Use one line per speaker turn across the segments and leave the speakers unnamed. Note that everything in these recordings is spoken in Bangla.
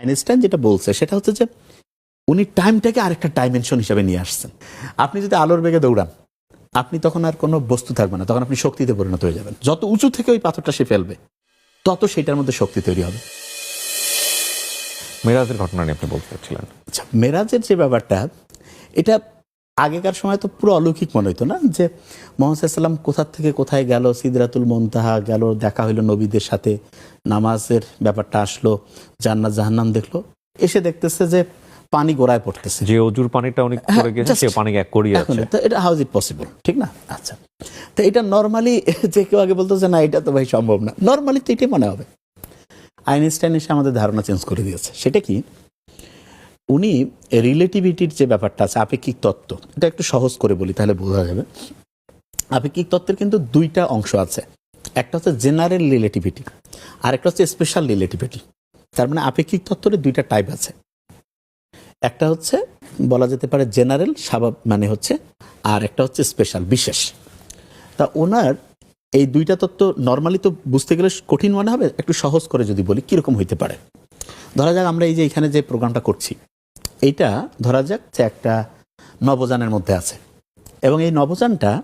আইনস্টাইন যেটা বলছে সেটা হচ্ছে যে উনি টাইমটাকে আরেকটা ডাইমেনশন হিসাবে নিয়ে আসছেন। আপনি যদি আলোর বেগে দৌড়ান আপনি তখন আর কোনো বস্তু থাকবে না তখন আপনি শক্তিতে পরিণত হয়ে যাবেন। যত উঁচু থেকে ওই পাথরটা সে ফেলবে তত সেটার মধ্যে শক্তি তৈরি হবে।
মেরাজের ঘটনা নিয়ে আপনি বলতে চাচ্ছিলেন।
আচ্ছা মেরাজের যে ব্যাপারটা এটা আগেকার সময় তো পুরো অলৌকিক মনে হতো না যে মোহাম্মদ সাল্লাম কোথা থেকে কোথায় গেল সিদরাতুল মন্তাহা গেল দেখা হইল নবীদের সাথে নামাজের ব্যাপারটা আসলো জান্নাত জাহান্নাম দেখল এসে দেখতেছে যে পানি গোড়ায় পড়তেছে।
যে অজুর পানিটা অনেক
হ্যাঁ,
পড়ে গেছে সে পানি এক করিয়ে
এখন
আছে।
তো এটা হাউ ইজ ইট পসিবল ঠিক না? আচ্ছা। তো এটা নর্মালি যে কেউ আগে বলতো যে না এটা তো ভাই সম্ভব না। নর্মালি তো এটাই মনে হবে। আইনস্টাইন এসে আমাদের ধারণা চেঞ্জ করে দিয়েছে। সেটা কি? উনি রিলেটিভিটির যে ব্যাপারটা আছে, আপেক্ষিক তত্ত্ব, এটা একটু সহজ করে বলি তাহলে বোঝা যাবে। আপেক্ষিক তত্ত্বের কিন্তু দুইটা অংশ আছে। একটা হচ্ছে জেনারেল রিলেটিভিটি আর একটা হচ্ছে স্পেশাল রিলেটিভিটি তার মানে আপেক্ষিক তত্ত্বের দুইটা টাইপ আছে। একটা হচ্ছে, বলা যেতে পারে জেনারেল স্বাভাব মানে হচ্ছে, আর একটা হচ্ছে স্পেশাল বিশেষ। তা ওনার এই দুইটা তত্ত্ব নর্মালি তো বুঝতে গেলে কঠিন মনে হবে, একটু সহজ করে যদি বলি, কীরকম হইতে পারে? ধরা যাক আমরা এই যে এখানে যে প্রোগ্রামটা করছি এইটা ধরা যাক যে একটা নবযানের মধ্যে আছে। এবং এই নবযানটা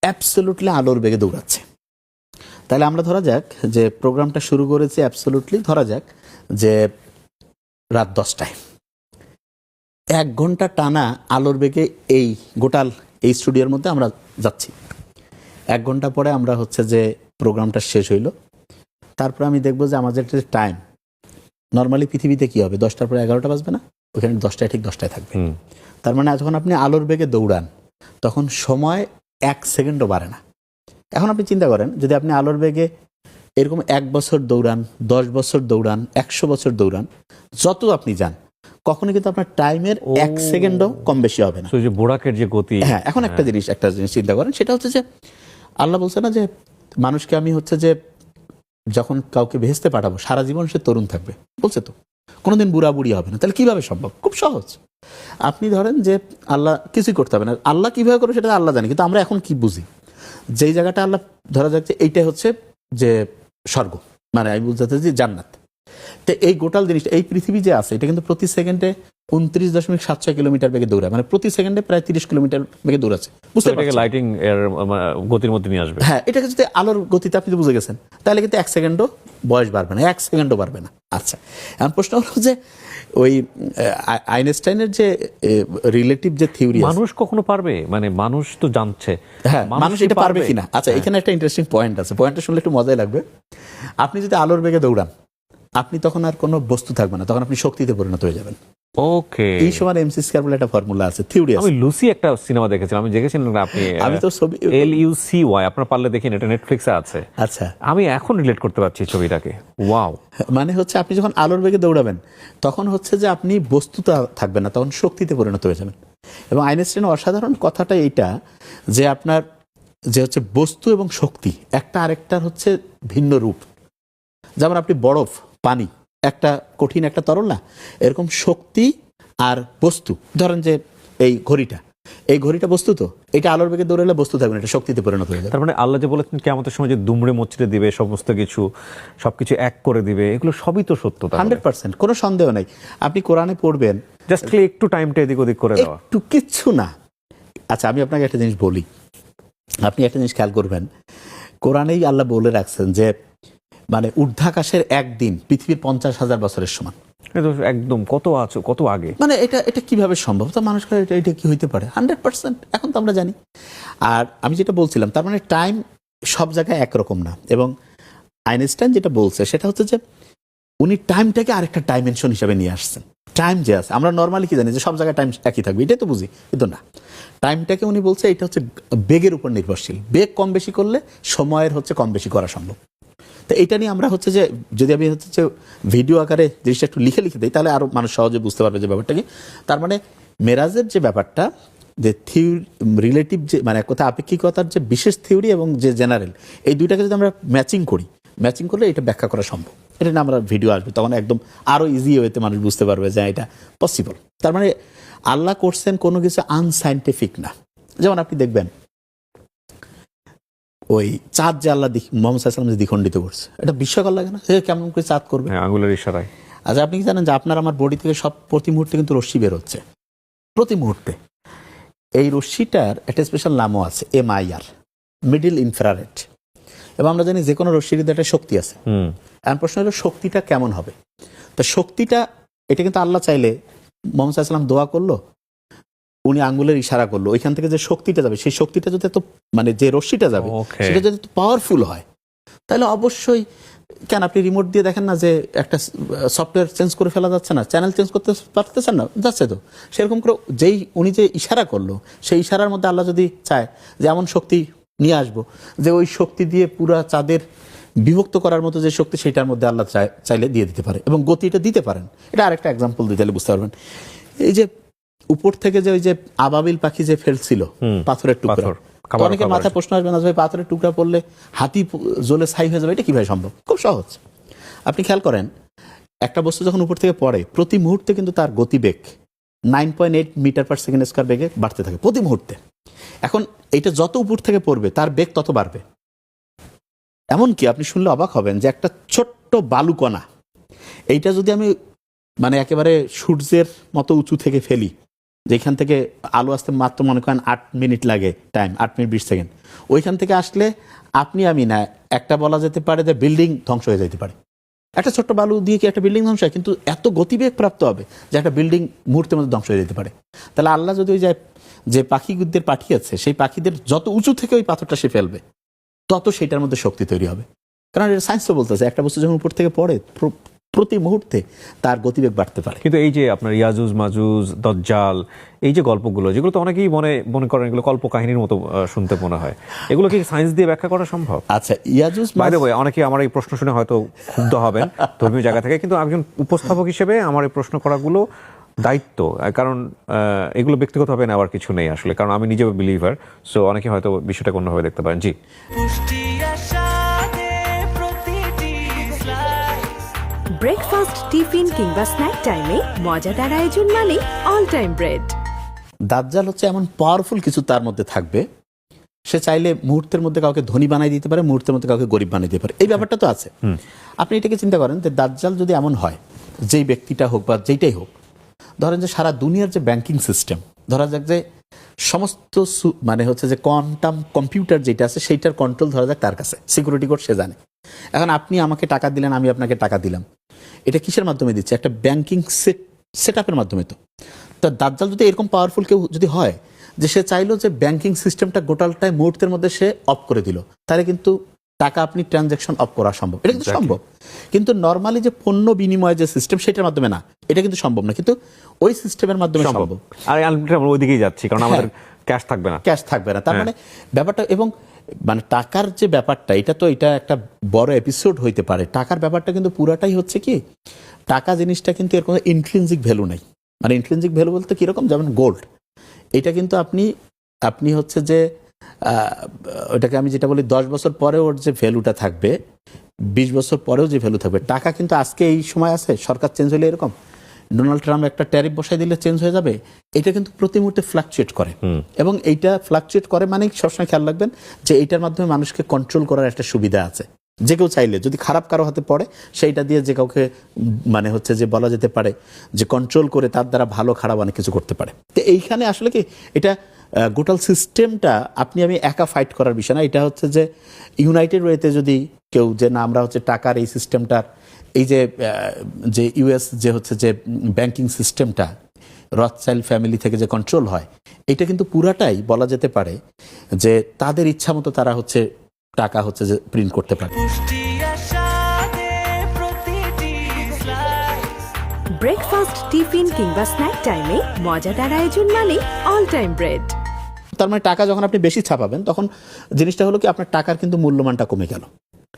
অ্যাবসলুটলি আলোর বেগে দৌড়াচ্ছে। তাহলে আমরা ধরা যাক যে প্রোগ্রামটা শুরু করেছি অ্যাবসলুটলি ধরা যাক যে রাত দশটায়। এক ঘণ্টা টানা আলোর বেগে এই গোটাল এই স্টুডিওর মধ্যে আমরা যাচ্ছি। এক ঘণ্টা পরে আমরা হচ্ছে যে প্রোগ্রামটা শেষ হইল। তারপরে আমি দেখব যে আমাদের যে টাইম নর্মালি পৃথিবীতে কি হবে? দশটার পরে এগারোটা বাজবে না? ওখানে দশটায় ঠিক দশটায় থাকবে। তার মানে যখন আপনি আলোর বেগে দৌড়ান তখন সময় এক সেকেন্ডও বাড়ে না। এখন আপনি চিন্তা করেন যদি আপনি আলোর বেগে এরকম এক বছর দৌড়ান দশ বছর দৌড়ান একশো বছর দৌড়ান যত আপনি যান কখনো কিন্তু আপনার টাইমের এক সেকেন্ডও কম বেশি হবে না।
যে বোরাকের যে গতি
হ্যাঁ এখন একটা জিনিস একটা জিনিস চিন্তা করেন সেটা হচ্ছে যে আল্লাহ বলছে না যে মানুষকে আমি হচ্ছে যে যখন কাউকে ভেস্তে পাঠাবো সারা জীবন সে তরুণ থাকবে। বলছে তো। কোনোদিন বুড়া বুড়ি হবে না। তাহলে কীভাবে সম্ভব? খুব সহজ। আপনি ধরেন যে আল্লাহ কিছুই করতে হবে না। আল্লাহ কীভাবে করবে সেটা আল্লাহ জানি, কিন্তু আমরা এখন কি বুঝি? যেই জায়গাটা আল্লাহ ধরা যাচ্ছে এইটাই হচ্ছে যে স্বর্গ। মানে আমি বুঝতে যে জান্নাত। তো এই গোটাল জিনিসটা, এই পৃথিবী যে আছে, এটা কিন্তু প্রতি সেকেন্ডে উনত্রিশ দশমিক সাত ছয় কিলোমিটার বেগে দৌড়ায়। মানে প্রতি সেকেন্ডে প্রায় তিরিশ কিলোমিটার বেগে দৌড়াচ্ছে। বুঝতে পারছেন?
লাইটিং এর গতির মধ্যে নিয়ে আসবে।
হ্যাঁ এটাকে যদি আলোর গতিতে আপনি বুঝে গেছেন তাহলে কিন্তু এক সেকেন্ডও বয়স বাড়বে না এক সেকেন্ডও বাড়বে না। আচ্ছা এখন প্রশ্ন হলো যে ওই আইনস্টাইনের যে রিলেটিভ যে থিওরি
মানুষ কখনো পারবে? মানে মানুষ তো জানছে।
হ্যাঁ মানুষ এটা পারবে কিনা? আচ্ছা এখানে একটা ইন্টারেস্টিং পয়েন্ট আছে। পয়েন্টটা শুনলে একটু মজাই লাগবে। আপনি যদি আলোর বেগে দৌড়ান আপনি তখন আর কোনো বস্তু থাকবে না তখন আপনি শক্তিতে পরিণত হয়ে যাবেন।
ওকে।
এই সময় এমসি স্কয়ার বলে একটা ফর্মুলা আছে থিওরি
আমি লুসি একটা সিনেমা দেখেছিলাম আমি দেখেছিলাম না আপনি
আমি তো ছবি
এল ইউ সি ওয়াই আপনার পারলে দেখেন এটা নেটফ্লিক্সে আছে।
আচ্ছা।
আমি এখন রিলেট করতে পারছি ছবিটাকে। ওয়াও
মানে হচ্ছে আপনি যখন আলোর বেগে দৌড়াবেন তখন হচ্ছে যে আপনি বস্তুতা থাকবেন না তখন শক্তিতে পরিণত হয়ে যাবেন। এবং আইনস্টাইন অসাধারণ কথাটা এইটা যে আপনার যে হচ্ছে বস্তু এবং শক্তি একটা আরেকটার হচ্ছে ভিন্ন রূপ। যেমন আপনি বরফ পানি একটা কঠিন একটা তরল না এরকম শক্তি আর বস্তু। ধরেন যে এই ঘড়িটা এই ঘড়িটা বস্তু তো এটা আলোর বেগে দৌড়ালে বস্তু থাকবে না এটা শক্তিতে পরিণত হয়ে যাবে।
তার মানে আল্লাহ যে বলেছেন কি আমাদের সময় যে দুমড়ে মুচড়ে দিবে সমস্ত কিছু সবকিছু এক করে দিবে এগুলো সবই তো সত্য
হান্ড্রেড পার্সেন্ট কোনো সন্দেহ নাই। আপনি কোরআনে পড়বেন
জাস্ট খালি একটু টাইমটা এদিক ওদিক করে দেওয়া।
একটু কিচ্ছু না। আচ্ছা আমি আপনাকে একটা জিনিস বলি। আপনি একটা জিনিস খেয়াল করবেন কোরআনেই আল্লাহ বলে রাখছেন যে মানে ঊর্ধ্বাকাশের একদিন পৃথিবীর পঞ্চাশ হাজার বছরের সমান।
একদম কত আছে কত আগে?
মানে এটা এটা কীভাবে সম্ভব? তো মানুষ করে এটা এটা কি হইতে পারে? হান্ড্রেড পার্সেন্ট এখন তো আমরা জানি। আর আমি যেটা বলছিলাম তার মানে টাইম সব জায়গায় একরকম না। এবং আইনস্টাইন যেটা বলছে সেটা হচ্ছে যে উনি টাইমটাকে আরেকটা ডাইমেনশন হিসাবে নিয়ে আসছেন। টাইম যে আছে আমরা নর্মালি কি জানি যে সব জায়গায় টাইম একই থাকবে এটাই তো বুঝি কিন্তু না। টাইমটাকে উনি বলছে এটা হচ্ছে বেগের উপর নির্ভরশীল। বেগ কম বেশি করলে সময়ের হচ্ছে কম বেশি করা সম্ভব। তো এটা নিয়ে আমরা হচ্ছে যে, যদি আমি হচ্ছে যে ভিডিও আকারে জিনিসটা একটু লিখে লিখে দিই, তাহলে আরও মানুষ সহজে বুঝতে পারবে যে ব্যাপারটা কি। তার মানে মেরাজের যে ব্যাপারটা, যে থিওরি রিলেটিভ যে মানে কথা আপেক্ষিকতার যে বিশেষ থিওরি এবং যে জেনারেল এই দুইটাকে যদি আমরা ম্যাচিং করি ম্যাচিং করলে এটা ব্যাখ্যা করা সম্ভব। এটা নিয়ে আমরা ভিডিও আসবে, তখন একদম আরও ইজি ওয়েতে মানুষ বুঝতে পারবে যে এটা পসিবল তার মানে আল্লাহ করছেন কোনো কিছু আনসাইন্টিফিক না। যেমন আপনি দেখবেন ওই চাঁদ যে আল্লাহ মোহাম্মদ সাল্লাম যে দ্বিখণ্ডিত করছে। এটা বিস্ময়কর লাগে না? সে কেমন করে চাঁদ করবে?
হ্যাঁ আঙুলের ইশারায়।
আচ্ছা আপনি কি জানেন যে আপনার আমার বডি থেকে সব প্রতি মুহূর্তে কিন্তু রশ্মি বেরোচ্ছে প্রতি মুহূর্তে। এই রশ্মিটার একটা স্পেশাল নামও আছে এম আইআর মিডিল ইনফ্রারেড এবং আমরা জানি যে কোনো রশ্মির একটা শক্তি আছে।
হুম।
এখন প্রশ্ন হলো শক্তিটা কেমন হবে? তো শক্তিটা এটা কিন্তু আল্লাহ চাইলে মোহাম্মদ সাল্লাম দোয়া করল উনি আঙ্গুলের ইশারা করল ওইখান থেকে যে শক্তিটা যাবে সেই শক্তিটা যদি এত মানে যে রশ্মিটা যাবে. সেটা যদি পাওয়ারফুল হয়। তাহলে অবশ্যই কেন আপনি রিমোট দিয়ে দেখেন না যে একটা সফটওয়্যার চেঞ্জ করে ফেলা যাচ্ছে না? চ্যানেল চেঞ্জ করতে পারতেছেন না? যাচ্ছে তো। সেরকম করে যেই উনি যে ইশারা করল সেই ইশারার মধ্যে আল্লাহ যদি চায় যে এমন শক্তি নিয়ে আসব যে ওই শক্তি দিয়ে পুরা চাঁদের বিভক্ত করার মতো যে শক্তি সেটার মধ্যে আল্লাহ চাইলে দিয়ে দিতে পারে এবং গতি এটা দিতে পারেন। এটা আরেকটা এক্সাম্পল দিতে বুঝতে পারবেন। এই যে উপর থেকে যে ওই যে আবাবিল পাখি যে ফেলছিল পাথরের টুকরা।
খাবার-
মাথায় প্রশ্ন আসবে না ভাই পাথরের টুকরা পড়লে হাতি জ্বলে ছাই হয়ে যাবে এটা কীভাবে সম্ভব? খুব সহজ। আপনি খেয়াল করেন একটা বস্তু যখন উপর থেকে পড়ে প্রতি মুহূর্তে কিন্তু তার গতিবেগ nine point eight metre per second square বেগে বাড়তে থাকে প্রতি মুহূর্তে। এখন এটা যত উপর থেকে পড়বে তার বেগ তত বাড়বে। এমনকি আপনি শুনলে অবাক হবেন যে একটা ছোট্ট বালুকণা এইটা যদি আমি মানে একেবারে সূর্যের মতো উঁচু থেকে ফেলি যেখান থেকে আলো আসতে মাত্র মনে করেন আট মিনিট লাগে টাইম আট মিনিট বিশ সেকেন্ড। ওইখান থেকে আসলে আপনি, আমি না, একটা বলা যেতে পারে যে বিল্ডিং ধ্বংস হয়ে যেতে পারে। একটা ছোট্ট বালু দিয়ে কি একটা বিল্ডিং ধ্বংস হয়? কিন্তু এত গতিবেগ প্রাপ্ত হবে যে একটা বিল্ডিং মুহূর্তের মধ্যে ধ্বংস হয়ে যেতে পারে। তাহলে আল্লাহ যদি ওই যে যে পাখিদের পাঠিয়েছে সেই পাখিদের যত উঁচু থেকে ওই পাথরটা সে ফেলবে, তত সেটার মধ্যে শক্তি তৈরি হবে। কারণ এটা সায়েন্স তো বলতেছে, একটা বস্তু যখন উপর থেকে পড়ে প্রতি মুহূর্তে তার গতিবেগ বাড়তে পারে।
কিন্তু এই যে আপনার ইয়াজুজ মাজুজ দজ্জাল এই যে গল্পগুলো যেগুলো তো অনেকেই মনে মনে করেন এগুলো কল্প কাহিনীর মতো শুনতে মনে হয়। এগুলো কি সায়েন্স দিয়ে ব্যাখ্যা করা সম্ভব?
আচ্ছা ইয়াজুজ
বাইরে বই অনেকে আমার এই প্রশ্ন শুনে হয়তো ক্ষুব্ধ হবেন ধর্মীয় জায়গা থেকে কিন্তু একজন উপস্থাপক হিসেবে আমার এই প্রশ্ন করাগুলো দায়িত্ব। কারণ এগুলো ব্যক্তিগতভাবে নেওয়ার কিছু নেই আসলে কারণ আমি নিজেও বিলিভার সো অনেকে হয়তো বিষয়টা অন্যভাবে দেখতে পারেন। জি।
ব্রেকফাস্ট টিফিন কিংবা স্ন্যাক টাইমে মজাদার আয়োজন মানে অল টাইম ব্রেড
দাজ্জাল হচ্ছে এমন পাওয়ারফুল কিছু তার মধ্যে থাকবে। সে চাইলে মুহূর্তের মধ্যে কাউকে ধনী বানাই দিতে পারে মুহূর্তের মধ্যে কাউকে গরিব বানিয়ে দিতে পারে। এই ব্যাপারটা তো আছে। আপনি এটাকে চিন্তা করেন যে দাজ্জাল যদি এমন হয় যেই ব্যক্তিটা হোক বা যেইটাই হোক ধরেন যে সারা দুনিয়ার যে ব্যাংকিং সিস্টেম ধরা যাক যে সমস্ত সু- মানে হচ্ছে যে কোয়ান্টাম কম্পিউটার যেটা আছে সেইটার কন্ট্রোল ধরা যাক তার কাছে। সিকিউরিটি কোড সে জানে। এখন আপনি আমাকে টাকা দিলেন আমি আপনাকে টাকা দিলাম। এটা কিসের মাধ্যমে দিচ্ছে? একটা ব্যাংকিং সেট সেট আপের মাধ্যমে তো। তা দাজ্জাল যদি এরকম পাওয়ারফুল কেউ যদি হয় যে সে চাইলো যে ব্যাংকিং সিস্টেমটা গোটালটায় মুহূর্তের মধ্যে সে অফ করে দিল তাহলে কিন্তু টাকা আপনি ট্রানজ্যাকশন অফ করা সম্ভব। এটা কিন্তু সম্ভব। কিন্তু নর্মালি যে পণ্য বিনিময় যে সিস্টেম সেটার মাধ্যমে না এটা কিন্তু সম্ভব না। কিন্তু ওই সিস্টেমের মাধ্যমে
সম্ভব। আর আমরা ওইদিকেই যাচ্ছি কারণ আমাদের ক্যাশ থাকবে না।
ক্যাশ থাকবে না। তার
হ্যাঁ।
মানে ব্যাপারটা এবং মানে টাকার যে ব্যাপারটা, এটা তো এটা একটা বড় এপিসোড হইতে পারে। টাকার ব্যাপারটা কিন্তু পুরাটাই হচ্ছে কি, টাকা জিনিসটা কিন্তু এর কোনো ভ্যালু নাই। মানে ইন্ট্রিনজিক ভ্যালু বলতে কীরকম? যেমন গোল্ড এটা কিন্তু আপনি আপনি হচ্ছে যে ওটাকে আমি যেটা বলি, দশ বছর পরে ওর যে ভ্যালুটা থাকবে, বিশ বছর পরেও যে ভ্যালু থাকবে, টাকা কিন্তু আজকে এই সময় আছে? সরকার চেঞ্জ হলে এরকম? ডোনাল্ড ট্রাম্প একটা ট্যারিফ বসাই দিলে চেঞ্জ হয়ে যাবে এটা কিন্তু প্রতি মুহূর্তে ফ্লাকচুয়েট করে। এবং এইটা ফ্লাকচুয়েট করে মানে সবসময় খেয়াল রাখবেন যে এইটার মাধ্যমে মানুষকে কন্ট্রোল করার একটা সুবিধা আছে। যে কেউ চাইলে যদি খারাপ কারও হাতে পড়ে সেইটা দিয়ে যে কাউকে মানে হচ্ছে যে বলা যেতে পারে যে কন্ট্রোল করে তার দ্বারা ভালো খারাপ অনেক কিছু করতে পারে। তো এইখানে আসলে কি এটা গোটাল সিস্টেমটা আপনি, আমি একা ফাইট করার বিষয় না। এটা হচ্ছে যে ইউনাইটেড ওয়েতে যদি কেউ যে না, আমরা হচ্ছে টাকার এই সিস্টেমটার এই যে যে ইউএস যে হচ্ছে যে ব্যাংকিং সিস্টেমটা রথচাইল্ড ফ্যামিলি থেকে যে কন্ট্রোল হয়, এটা কিন্তু পুরাটাই বলা যেতে পারে যে তাদের ইচ্ছা মতো তারা হচ্ছে টাকা হচ্ছে যে প্রিন্ট করতে পারে।
ব্রেকফাস্ট টিফিন কিংবা স্ন্যাক টাইমে মজাদার আয়োজন মানে অল টাইম ব্রেড
তার মানে টাকা যখন আপনি বেশি ছাপাবেন তখন জিনিসটা হলো কি আপনার টাকার কিন্তু মূল্যমানটা কমে গেল।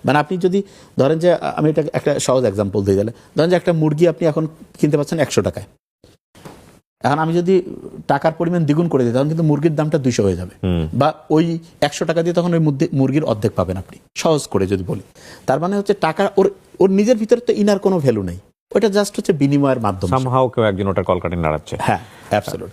মানে আপনি যদি ধরেন যে আমি এটা একটা সহজ এক্সাম্পল দিয়ে দিলে ধরেন যে একটা মুরগি আপনি এখন কিনতে পাচ্ছেন একশো টাকায়। এখন আমি যদি টাকার পরিমাণ দ্বিগুণ করে দিই তখন কিন্তু মুরগির দামটা দুইশো হয়ে যাবে। বা ওই একশো টাকা দিয়ে তখন ওই মুরগির অর্ধেক পাবেন আপনি। সহজ করে যদি বলি। তার মানে হচ্ছে টাকা ওর ওর নিজের ভিতরে তো ইনার কোনো ভ্যালু নেই। ওটা জাস্ট হচ্ছে বিনিময়ের মাধ্যম।
সামহাও কেউ একজন ওটার কলকাটি নাড়াচ্ছে।
হ্যাঁ অ্যাবসলুট